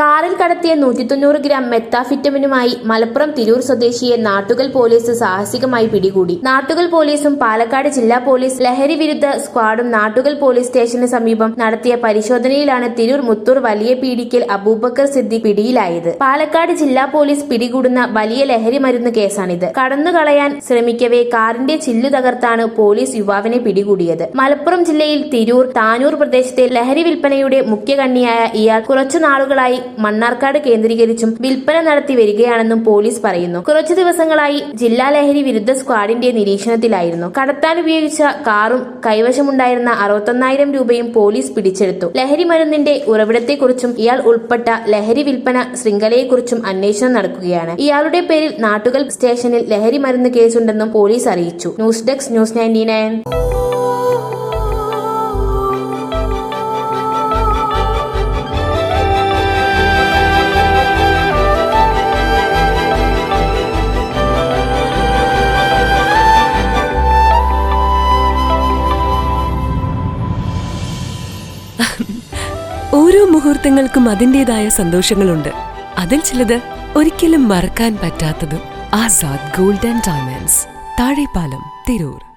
കാറിൽ കടത്തിയ നൂറ്റി തൊണ്ണൂറ് ഗ്രാം മെത്താഫിറ്റമിനുമായി മലപ്പുറം തിരൂർ സ്വദേശിയെ നാട്ടുകൽ പോലീസ് സാഹസികമായി പിടികൂടി. നാട്ടുകൽ പോലീസും പാലക്കാട് ജില്ലാ പോലീസ് ലഹരി വിരുദ്ധ സ്ക്വാഡും നാട്ടുകൽ പോലീസ് സ്റ്റേഷന് സമീപം നടത്തിയ പരിശോധനയിലാണ് തിരൂർ മുത്തൂർ വലിയ പീടിക്കൽ അബൂബക്കർ സിദ്ദി പിടിയിലായത്. പാലക്കാട് ജില്ലാ പോലീസ് പിടികൂടുന്ന വലിയ ലഹരി മരുന്ന് കേസാണിത്. കടന്നുകളയാൻ ശ്രമിക്കവേ കാറിന്റെ ചില്ലു തകർത്താണ് പോലീസ് യുവാവിനെ പിടികൂടിയത്. മലപ്പുറം ജില്ലയിൽ തിരൂർ താനൂർ പ്രദേശത്തെ ലഹരി വിൽപ്പനയുടെ മുഖ്യ കണ്ണിയായ ഇയാൾ കുറച്ചു നാളുകളായി മണ്ണാർക്കാട് കേന്ദ്രീകരിച്ചും വിൽപ്പന നടത്തി വരികയാണെന്നും പോലീസ് പറയുന്നു. കുറച്ചു ദിവസങ്ങളായി ജില്ലാ ലഹരി വിരുദ്ധ സ്ക്വാഡിന്റെ നിരീക്ഷണത്തിലായിരുന്നു. കടത്താൻ ഉപയോഗിച്ച കാറും കൈവശമുണ്ടായിരുന്ന അറുപത്തൊന്നായിരം രൂപയും പോലീസ് പിടിച്ചെടുത്തു. ലഹരി മരുന്നിന്റെ ഉറവിടത്തെക്കുറിച്ചും ഇയാൾ ഉൾപ്പെട്ട ലഹരി വിൽപ്പന ശൃംഖലയെക്കുറിച്ചും അന്വേഷണം നടക്കുകയാണ്. ഇയാളുടെ പേരിൽ നാട്ടുകൽ സ്റ്റേഷനിൽ ലഹരി മരുന്ന് കേസുണ്ടെന്നും പോലീസ് അറിയിച്ചു. ന്യൂസ് ഡെസ്ക് ന്യൂസ് നയന്റി ഓരോ മുഹൂർത്തങ്ങൾക്കും അതിന്റെതായ സന്തോഷങ്ങളുണ്ട്. അതിൽ ചിലത് ഒരിക്കലും മറക്കാൻ പറ്റാത്തതും Azad gold and diamonds Thazhepalam Tirur.